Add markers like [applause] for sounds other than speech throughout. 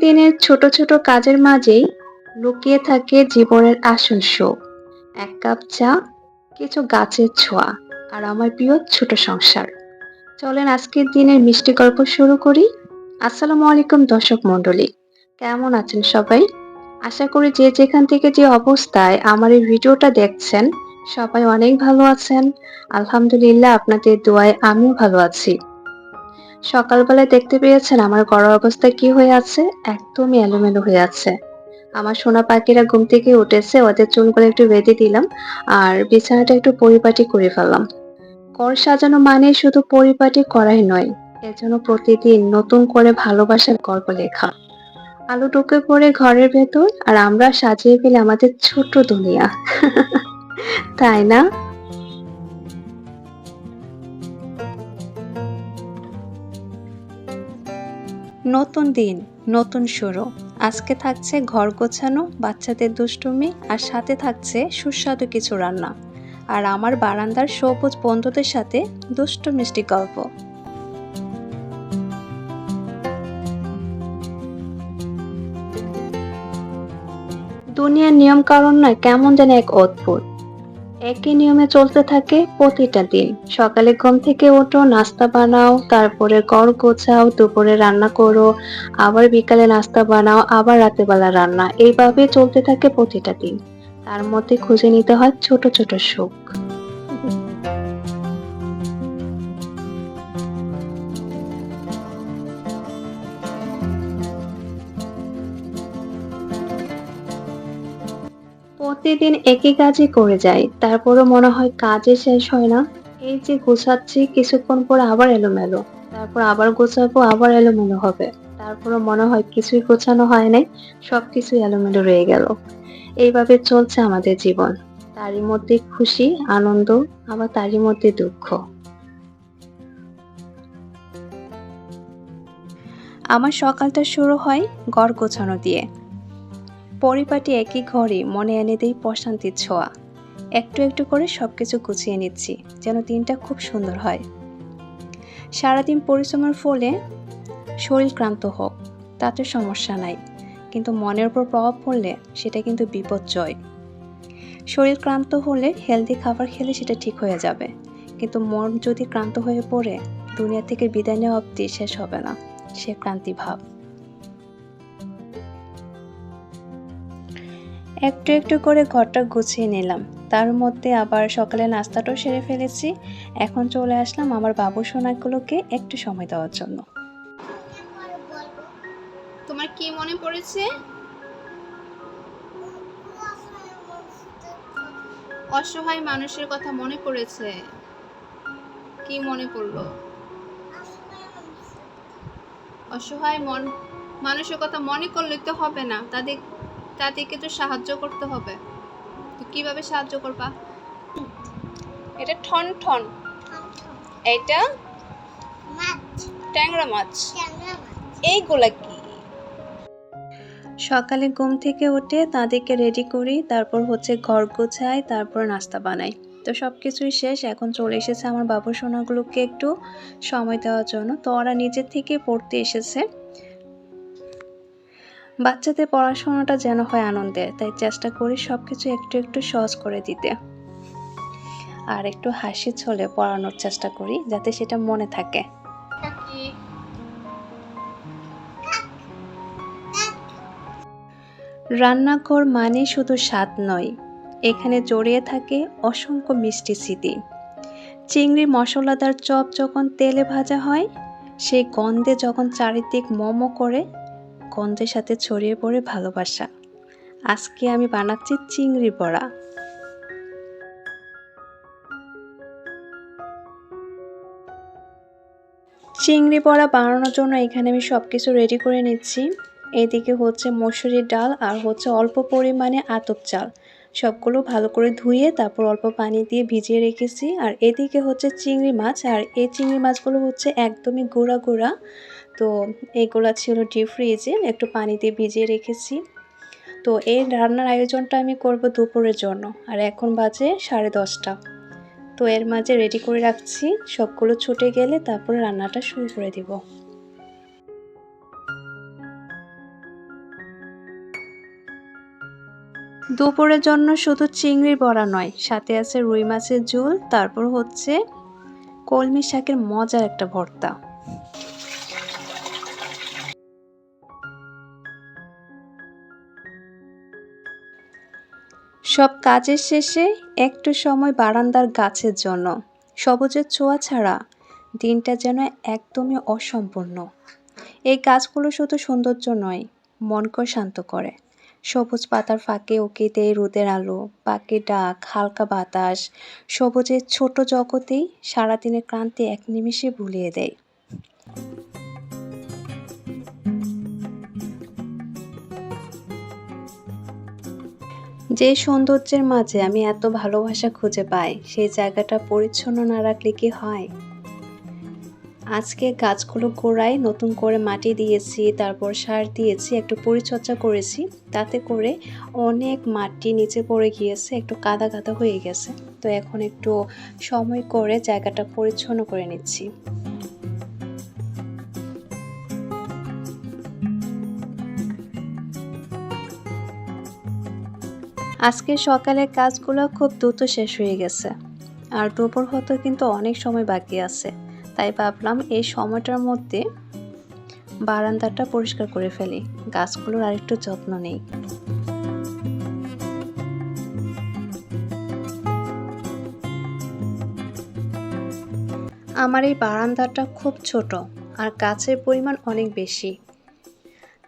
প্রতিদিনের ছোট ছোট কাজের মাঝেই লুকিয়ে থাকে জীবনের আসল সুখ এক কাপ চা, কিছু গাছের ছোঁয়া আর আমার প্রিয় ছোট সংসার। চলেন আজকের দিনের মিষ্টি গল্প শুরু করি। আসসালামু আলাইকুম দর্শক মণ্ডলী, কেমন আছেন সবাই? আশা করি যে যেখান থেকে যে অবস্থায় আমার এই ভিডিওটা দেখছেন, সবাই অনেক ভালো আছেন। আলহামদুলিল্লাহ, আপনাদের দোয়ায় আমিও ভালো আছি। সকালবেলায় দেখতে পেয়েছেন আমার গড়ার অবস্থা কি হয়ে আছে? একদমই এলোমেলো হয়ে আছে। আমার সোনা পাখিরা ঘুম থেকে উঠেছে, ওদের চুলগুলো একটু বেঁধে দিলাম আর বিছানাটা একটু পরিপাটি করে ফেললাম। ঘর সাজানো মানে শুধু পরিপাটি করাই নয় এজন্য প্রতিদিন নতুন করে ভালোবাসার গল্প লেখা। আলো ঢুকে পড়ে ঘরের ভেতর আর আমরা সাজিয়ে ফেলে আমাদের ছোট্ট দুনিয়া। [laughs] তাই না? নতুন দিন, নতুন শুরু। আজকে থাকছে ঘর গোছানো, বাচ্চাদের দুষ্টুমি, আর সাথে থাকছে সুস্বাদু কিছু রান্না। আর আমার বারান্দার সবুজ বন্ধুদের সাথে দুষ্টু মিষ্টি গল্প। দুনিয়ার নিয়ম কারণ নয়, কেমন যেন এক অদ্ভুত। একই নিয়মে চলতে থাকে প্রতিটা দিন। সকালে ঘুম থেকে ওঠো নাস্তা বানাও, তারপরে গড় গোছাও, দুপুরে রান্না করো, আবার বিকালে নাস্তা বানাও, আবার রাতের বেলা রান্না। এইভাবে চলতে থাকে প্রতিটা দিন। তার মধ্যে খুঁজে নিতে হয় ছোট ছোট সুখ। প্রতিদিন একই কাজই করে যাই। তারপরও মনে হয় কাজে শেষ হয় না। এই যে গোছাচ্ছি, কিছুক্ষণ পর আবার এলোমেলো। তারপর আবার গোছাবো, আবার এলোমেলো হবে। তারপরও মনে হয় কিছুই গোছানো হয় নাই সবকিছু এলোমেলো রয়ে গেল। এইভাবে চলছে আমাদের জীবন। তারই মধ্যে খুশি, আনন্দ, আবার তারই মধ্যে দুঃখ। আমার সকালটা শুরু হয় ঘর গোছানো দিয়ে। পরিপাটি একই ঘরে মনে এনে দেই প্রশান্তির ছোঁয়া। একটু একটু করে সব কিছু গুছিয়ে নিচ্ছি, যেন দিনটা খুব সুন্দর হয়। সারাদিন পরিশ্রমের ফলে শরীর ক্লান্ত হোক, তাতে সমস্যা নাই, কিন্তু মনের উপর প্রভাব পড়লে সেটা কিন্তু বিপর্যয় শরীর ক্লান্ত হলে হেলদি খাবার খেলে সেটা ঠিক হয়ে যাবে, কিন্তু মন যদি ক্লান্ত হয়ে পড়ে, দুনিয়া থেকে বিদায় নেওয়া অব্দি শেষ হবে না, সে ক্লান্তি ভাব। একটু একটু করে ঘরটা গুছিয়ে নিলাম। তার মধ্যে আবার সকালে নাস্তাটাও সেরে ফেলেছি। এখন চলে আসলাম আমার বাবু সোনাগুলোকে একটু সময় দেওয়ার জন্য। তোমার কি মনে পড়েছে? অসহায় মানুষের কথা মনে পড়েছে। কি মনে পড়ল? অসহায় মন মানুষের কথা মনে করলে তো হবে না। তাদের তাদেরকে তো সাহায্য করতে হবে। তো কীভাবে সাহায্য করবা? এটা ঠন ঠন। এটা ট্যাংরা মাছ। এইগুলা কি? সকালে ঘুম থেকে উঠে তাদেরকে রেডি করি তারপর হচ্ছে ঘর গোছাই তারপর নাস্তা বানাই। তো সব কিছুই শেষ এখন চলে এসেছে আমার বাবু সোনাগুলোকে একটু সময় দেওয়ার জন্য। তো ওরা নিজের থেকে পড়তে এসেছে। বাচ্চাদের পড়াশোনাটা যেন হয় আনন্দের, তাই চেষ্টা করি সব কিছু একটু একটু সহজ করে দিতে। আর একটু হাসি ছলে পড়ানোর চেষ্টা করি, যাতে সেটা মনে থাকে। রান্নাঘর মানে শুধু স্বাদ নয়, এখানে জড়িয়ে থাকে অসংখ্য মিষ্টি স্মৃতি। চিংড়ি মশলাদার চপ যখন তেলে ভাজা হয়, সেই গন্ধে যখন চারিদিক মোমো করে গন্ধের সাথে ছড়িয়ে পড়ে ভালোবাসা। আজকে আমি বানাচ্ছি চিংড়ি বড়া। চিংড়ি বড়া বানানোর জন্য এখানে আমি সব কিছু রেডি করে নিচ্ছি। এদিকে হচ্ছে মসুরির ডাল আর হচ্ছে অল্প পরিমাণে আতপ চাল। সবগুলো ভালো করে ধুয়ে তারপর অল্প পানি দিয়ে ভিজিয়ে রেখেছি। আর এদিকে হচ্ছে চিংড়ি মাছ। আর এই চিংড়ি মাছগুলো হচ্ছে একদমই গুঁড়া গুঁড়া। তো এগুলো ছিল ডিপ ফ্রিজে একটু পানিতে ভিজিয়ে রেখেছি। তো এই রান্নার আয়োজনটা আমি করব দুপুরের জন্য, আর এখন বাজে সাড়ে দশটা। তো এর মাঝে রেডি করে রাখছি, সবগুলো ছুটে গেলে তারপরে রান্নাটা শুরু করে দিব। দুপুরের জন্য শুধু চিংড়ির বড়া নয়, সাথে আছে রুই মাছের ঝোল, তারপর হচ্ছে কলমি শাকের মজার একটা ভর্তা। সব কাজের শেষে একটু সময় বারান্দার গাছের জন্য। সবুজের ছোঁয়া ছাড়া দিনটা যেন একদমই অসম্পূর্ণ। এই গাছগুলো শুধু সৌন্দর্য নয়, মনকেও শান্ত করে। সবুজ পাতার ফাঁকে উঁকি দেয় রোদের আলো পাখি ডাক, হালকা বাতাস, সবুজের ছোট জগতেই সারাদিনের ক্লান্তি এক নিমিষে ভুলিয়ে দেয়। যে সৌন্দর্যের মাঝে আমি এত ভালোবাসা খুঁজে পাই, সেই জায়গাটা পরিচ্ছন্ন না রাখলে কি হয়? আজকে গাছগুলো গোড়ায় নতুন করে মাটি দিয়েছি, তারপর সার দিয়েছি, একটু পরিচর্যা করেছি, তাতে করে অনেক মাটি নিচে পড়ে গিয়েছে, একটু কাদা কাদা হয়ে গেছে। তো এখন একটু সময় করে জায়গাটা পরিচ্ছন্ন করে নিচ্ছি। আজকে সকালে কাজগুলো খুব দ্রুত শেষ হয়ে গেছে। আর দুপুর হতে কিন্তু অনেক সময় বাকি আছে। তাই ভাবলাম এই সময়টার মধ্যে বারান্দাটা পরিষ্কার করে ফেলি। গাছগুলোর আরেকটু যত্ন নেই। আমার এই বারান্দাটা খুব ছোট আর গাছের পরিমাণ অনেক বেশি।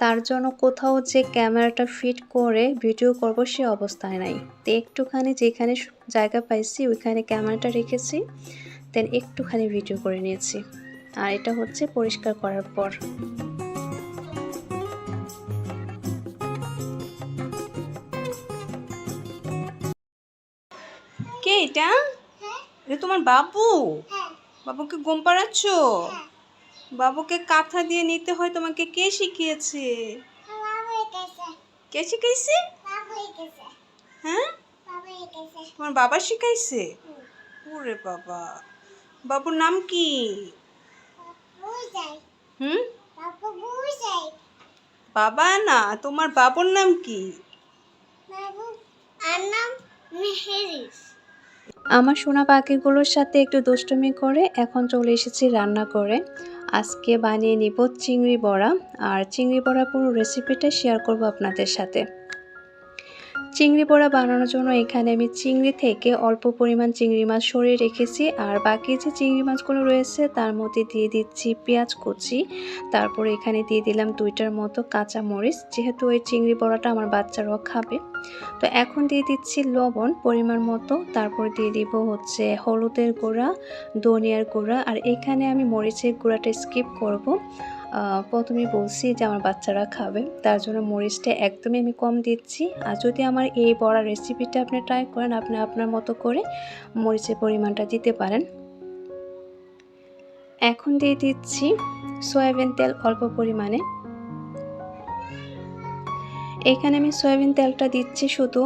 তার জন্য কোথাও যে ক্যামেরাটা ফিট করে ভিডিও করব সে অবস্থায় নাই। তো একটুখানি যেখানে জায়গা পাইছি ওইখানে ক্যামেরাটা রেখেছি দেন একটুখানি ভিডিও করে নিয়েছি। আর এটা হচ্ছে পরিষ্কার করার পর। কে এটা? এটা তোমার বাবু? বাবুকে ঘুম পাড়াচ্ছ? বাবুকে কাঁথা দিয়ে নিতে হয়, তোমাকে কে শিখিয়েছে? কে শিখাইছে? হ্যাঁ? তোমার বাবা শিখাইছে? ওরে বাবা। বাবুর নাম কি? হুম? বাবা না, তোমার বাবুর নাম কি? আমার সোনা পাখিগুলোর সাথে একটু দুষ্টুমি করে এখন চলে এসেছি রান্না করে। আজকে বানিয়ে নিব চিংড়ি বড়া। আর চিংড়ি বড়া পুরো রেসিপিটা শেয়ার করব আপনাদের সাথে। চিংড়ি বড়া বানানোর জন্য এখানে আমি চিংড়ি থেকে অল্প পরিমাণ চিংড়ি মাছ সরিয়ে রেখেছি। আর বাকি যে চিংড়ি মাছগুলো রয়েছে, তার মধ্যে দিয়ে দিচ্ছি পেঁয়াজ কুচি। তারপর এখানে দিয়ে দিলাম দুইটার মতো কাঁচা মরিচ। যেহেতু ওই চিংড়ি বড়াটা আমার বাচ্চারাও খাবে। তো এখন দিয়ে দিচ্ছি লবণ পরিমাণ মতো। তারপর দিয়ে দিব হচ্ছে হলুদের গুঁড়া, ধনিয়ার গুঁড়া। আর এখানে আমি মরিচের গুঁড়াটা স্কিপ করব। প্রথমেই বলছি যে আমার বাচ্চারা খাবে। তার জন্য মরিচটা একদমই আমি কম দিচ্ছি। আর যদি আমার এই বড়া রেসিপিটা আপনি ট্রাই করেন, আপনি আপনার মতো করে মরিচের পরিমাণটা দিতে পারেন। এখন দিয়ে দিচ্ছি সয়াবিন তেল অল্প পরিমাণে। এখানে আমি সয়াবিন তেলটা দিচ্ছি শুধু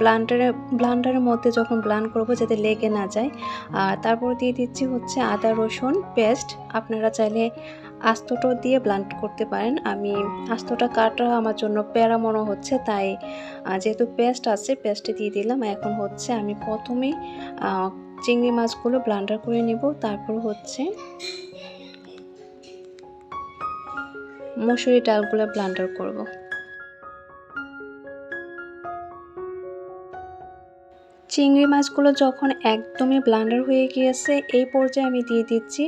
ব্লান্ডারে ব্লান্ডারের মধ্যে যখন ব্লান্ড করব যাতে লেগে না যায়। আর তারপর দিয়ে দিচ্ছি হচ্ছে আদা রসুন পেস্ট আপনারা চাইলে আস্তটাও দিয়ে ব্লান্ড করতে পারেন। আমি আস্তটা কাটা আমার জন্য প্যারা মনে হচ্ছে, তাই যেহেতু পেস্ট আছে পেস্টে দিয়ে দিলাম। এখন হচ্ছে আমি প্রথমে চিংড়ি মাছগুলো ব্লান্ডার করে নেব। তারপর হচ্ছে মসুরি ডালগুলো ব্লান্ডার করব। চিংড়ি মাছগুলো যখন একদমই ব্লান্ডার হয়ে গিয়েছে, এই পর্যায়ে আমি দিয়ে দিচ্ছি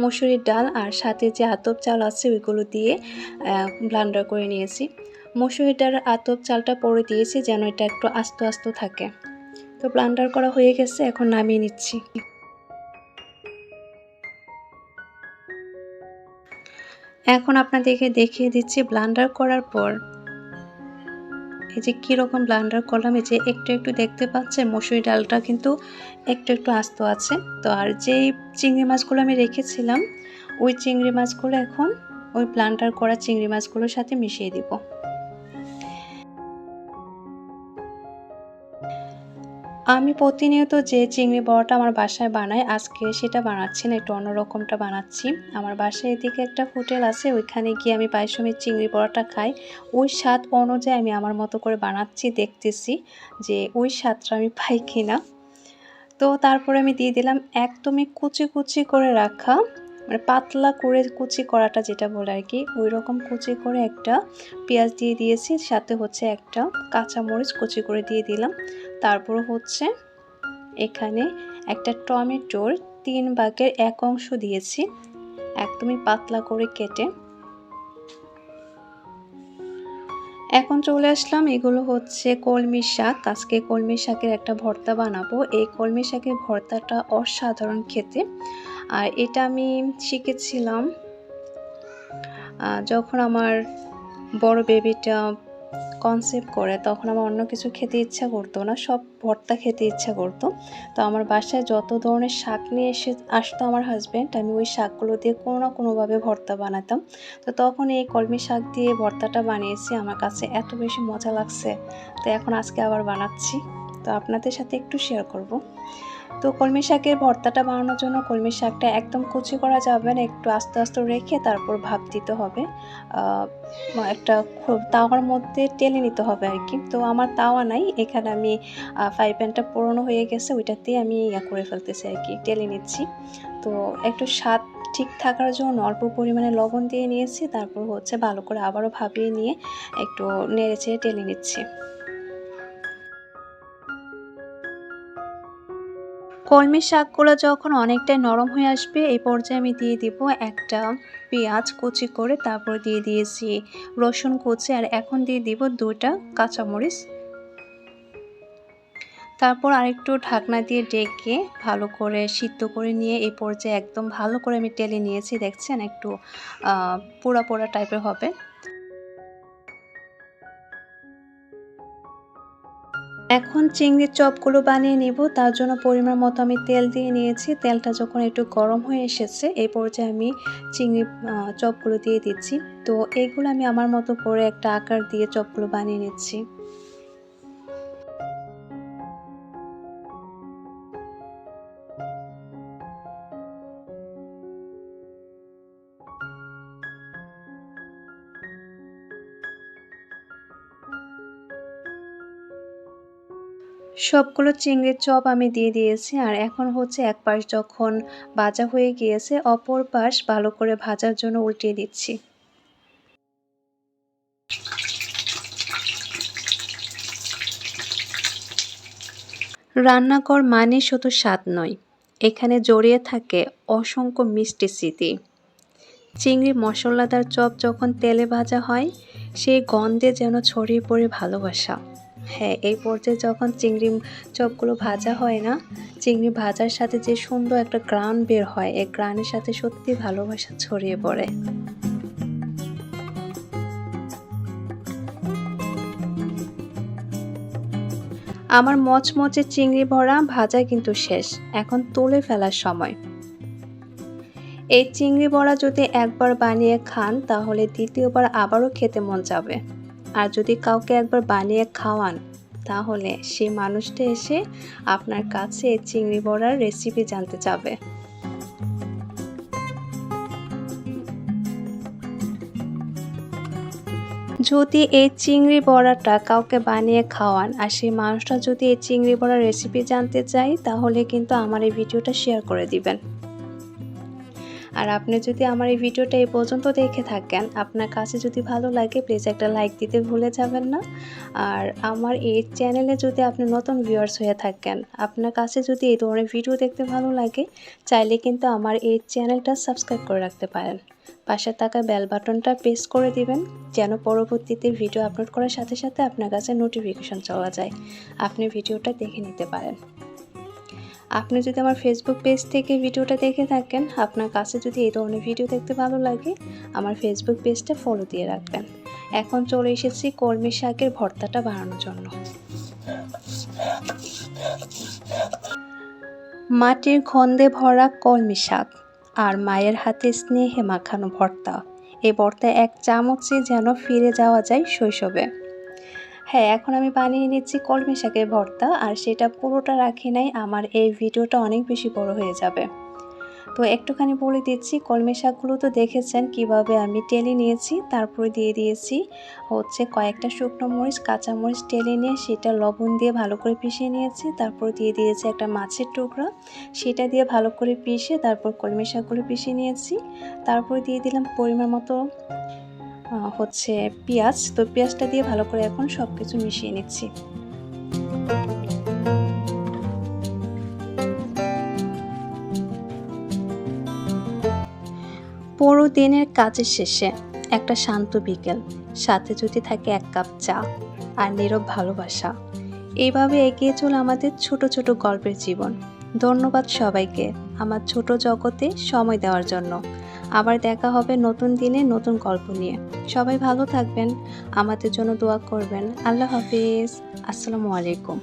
মসুরির ডাল আর সাথে যে আতপ চাল আছে, ওইগুলো দিয়ে ব্লান্ডার করে নিয়েছি। মসুরির ডাল আতপ চালটা পরে দিয়েছি যেন এটা একটু আস্ত আস্ত থাকে। তো ব্লান্ডার করা হয়ে গেছে, এখন নামিয়ে নিচ্ছি। এখন আপনাদেরকে দেখিয়ে দিচ্ছি ব্লান্ডার করার পর এই যে কীরকম ব্লান্ডার করলাম এই যে একটু একটু দেখতে পাচ্ছেন মসুরি ডালটা কিন্তু একটু একটু আস্ত আছে। তো আর যেই চিংড়ি মাছগুলো আমি রেখেছিলাম, ওই চিংড়ি মাছগুলো এখন ওই প্লান্টার করা চিংড়ি মাছগুলোর সাথে মিশিয়ে দিব। আমি প্রতিনিয়ত যে চিংড়ি বড়াটা আমার বাসায় বানাই, আজকে সেটা বানাচ্ছি না, একটু অন্যরকমটা বানাচ্ছি। আমার বাসায় এদিকে একটা হোটেল আছে, ওইখানে গিয়ে আমি পারিশ্রমিক চিংড়ি বড়াটা খাই। ওই স্বাদ অনুযায়ী আমি আমার মতো করে বানাচ্ছি, দেখতেছি যে ওই স্বাদটা আমি পাই কিনা। তো তারপরে আমি দিয়ে দিলাম একদমই কুচি কুচি করে রাখা মানে পাতলা করে কুচি করাটা যেটা বলে আর কি ওই রকম কুচি করে একটা পেঁয়াজ দিয়ে দিয়েছি, সাথে হচ্ছে একটা কাঁচামরিচ কুচি করে দিয়ে দিলাম। তারপর হচ্ছে এখানে একটা টমেটোর তিন ভাগের এক অংশ দিয়েছি, একদমই পাতলা করে কেটে। এখন চলে আসলাম, এগুলো হচ্ছে কলমি শাক। আজকে কলমি শাকের একটা ভর্তা বানাবো। এই কলমি শাকের ভর্তাটা অসাধারণ খেতে। আর এটা আমি শিখেছিলাম যখন আমার বড় বেবিটা কনসেপ্ট করে, তখন আমার অন্য কিছু খেতে ইচ্ছা করতো না, সব ভর্তা খেতে ইচ্ছা করতো। তো আমার বাসায় যত ধরনের শাক নিয়ে এসে, আসতো আমার হাজব্যান্ড আমি ওই শাকগুলো দিয়ে কোনো না কোনোভাবে ভর্তা বানাতাম। তো তখন এই কলমি শাক দিয়ে ভর্তাটা বানিয়েছি, আমার কাছে এত বেশি মজা লাগছে। তো এখন আজকে আবার বানাচ্ছি। তো আপনাদের সাথে একটু শেয়ার করব। তো কলমি শাকের ভর্তাটা বানানোর জন্য কলমি শাকটা একদম কুচি করা যাবে না, একটু আস্তে আস্তে রেখে তারপর ভাপ দিতে হবে। একটা খু- তাওয়ার মধ্যে টেলে নিতে হবে আর কি। তো আমার তাওয়া নাই, এখানে আমি ফ্রাই প্যানটা পুরনো হয়ে গেছে ওইটাতেই আমি ইয়া করে ফেলতেছি আর কি, টেলে নিচ্ছি। তো একটু স্বাদ ঠিক থাকার জন্য অল্প পরিমাণে লবণ দিয়ে নিয়েছি, তারপর হচ্ছে ভালো করে আবারও ভাপিয়ে নিয়ে একটু নেড়ে চেড়ে টেলে নিচ্ছি। কলমি শাকগুলো যখন অনেকটাই নরম হয়ে আসবে, এই পর্যায়ে আমি দিয়ে দিব একটা পেঁয়াজ কুচি করে তারপর দিয়ে দিয়েছি রসুন কুচি আর এখন দিয়ে দিব দুটা কাঁচামরিচ। তারপর আরেকটু ঢাকনা দিয়ে ডেকে ভালো করে সিদ্ধ করে নিয়ে এই পর্যায়ে একদম ভালো করে আমি টেলে নিয়েছি, দেখছেন? একটু পোড়া পোড়া টাইপের হবে। চিংড়ির চপগুলো বানিয়ে নিব। তার জন্য পরিমাণ মতো আমি তেল দিয়ে নিয়েছি। তেলটা যখন একটু গরম হয়ে এসেছে এই পর্যায়ে আমি চিংড়ি চপগুলো দিয়ে দিচ্ছি। তো এগুলো আমি আমার মতো করে একটা আকার দিয়ে চপগুলো বানিয়ে নিচ্ছি। সবগুলো চিংড়ির চপ আমি দিয়ে দিয়েছি আর এখন হচ্ছে এক পাশ যখন ভাজা হয়ে গিয়েছে, অপর পাশ ভালো করে ভাজার জন্য উল্টিয়ে দিচ্ছি। রান্নাঘর মানে শুধু স্বাদ নয়, এখানে জড়িয়ে থাকে অসংখ্য মিষ্টি স্মৃতি। চিংড়ি মশলাদার চপ যখন তেলে ভাজা হয়, সেই গন্ধে যেন ছড়িয়ে পড়ে ভালোবাসা। হ্যাঁ এই পর্যায়ে যখন চিংড়ি চপগুলো ভাজা হয় না, চিংড়ি ভাজার সাথে যে সুন্দর একটা গ্রান বের হয়, এই গ্রানের সাথে সত্যি ভালোবাসা ছড়িয়ে পড়ে। আমার মচমচে চিংড়ি ভরা ভাজা কিন্তু শেষ, এখন তুলে ফেলার সময়। এই চিংড়ি বড়া যদি একবার বানিয়ে খান, তাহলে দ্বিতীয়বার আবারও খেতে মন যাবে আর যদি কাউকে একবার বানিয়ে খাওয়ান, তাহলে সেই মানুষটা এসে আপনার কাছে চিংড়ি বড়ার রেসিপি জানতে চাবে। যদি এই চিংড়ি বড়াটা কাউকে বানিয়ে খাওয়ান আর সেই মানুষটা যদি এই চিংড়ি বড়ার রেসিপি জানতে চায়, তাহলে কিন্তু আমার এই ভিডিওটা শেয়ার করে দিবেন। আর আপনি যদি আমার এই ভিডিওটা এই পর্যন্ত দেখে থাকেন, আপনার কাছে যদি ভালো লাগে প্লিজ একটা লাইক দিতে ভুলে যাবেন না। আর আমার এই চ্যানেলে যদি আপনি নতুন ভিউয়ার্স হয়ে থাকেন, আপনার কাছে যদি এই ধরনের ভিডিও দেখতে ভালো লাগে, চাইলে কিন্তু আমার এই চ্যানেলটা সাবস্ক্রাইব করে রাখতে পারেন। পাশে থাকা বেল বাটনটা প্রেস করে দিবেন, যেন পরবর্তীতে ভিডিও আপলোড করার সাথে সাথে আপনার কাছে নোটিফিকেশন চলা যায়। আপনি ভিডিওটা দেখে নিতে পারেন। আপনি যদি আমার ফেসবুক পেজ থেকে ভিডিওটা দেখে থাকেন, আপনার কাছে যদি এই ধরনের ভিডিও দেখতে ভালো লাগে, আমার ফেসবুক পেজটা ফলো দিয়ে রাখবেন। এখন চলে এসেছি কলমি শাকের ভর্তাটা বাড়ানোর জন্য। মাটির খন্দে ভরা কলমি শাক আর মায়ের হাতে স্নেহে মাখানো ভর্তা। এই ভর্তা এক চামচে যেন ফিরে যাওয়া যায় শৈশবে। হ্যাঁ এখন আমি বানিয়ে নিচ্ছি কলমি শাকের ভর্তা আর সেটা পুরোটা রাখি নাই, আমার এই ভিডিওটা অনেক বেশি বড় হয়ে যাবে। তো একটুখানি বলে দিচ্ছি, কলমি শাকগুলো তো দেখেছেন কীভাবে আমি টেলে নিয়েছি, তারপরে দিয়ে দিয়েছি হচ্ছে কয়েকটা শুকনো মরিচ, কাঁচা মরিচ টেলে নিয়ে সেটা লবণ দিয়ে ভালো করে পিষিয়ে নিয়েছি, তারপর দিয়ে দিয়েছি একটা মাছের টুকরা, সেটা দিয়ে ভালো করে পিষে তারপর কলমি শাকগুলো পিষিয়ে নিয়েছি, তারপর দিয়ে দিলাম পরিমাণ মতো হচ্ছে পেঁয়াজ। তো পেঁয়াজটা দিয়ে ভালো করে এখন সব কিছু মিশিয়ে নিচ্ছি। পুরো দিনের কাজের শেষে একটা শান্ত বিকেল। সাথে যদি থাকে এক কাপ চা আর নীরব ভালোবাসা। এইভাবে এগিয়ে চলে আমাদের ছোট ছোট গল্পের জীবন। ধন্যবাদ সবাইকে আমার ছোট জগতে সময় দেওয়ার জন্য। আবার দেখা হবে নতুন দিনে নতুন গল্প নিয়ে। সবাই ভালো থাকবেন, আমাদের জন্য দোয়া করবেন। আল্লাহ হাফিজ। আসসালামু আলাইকুম।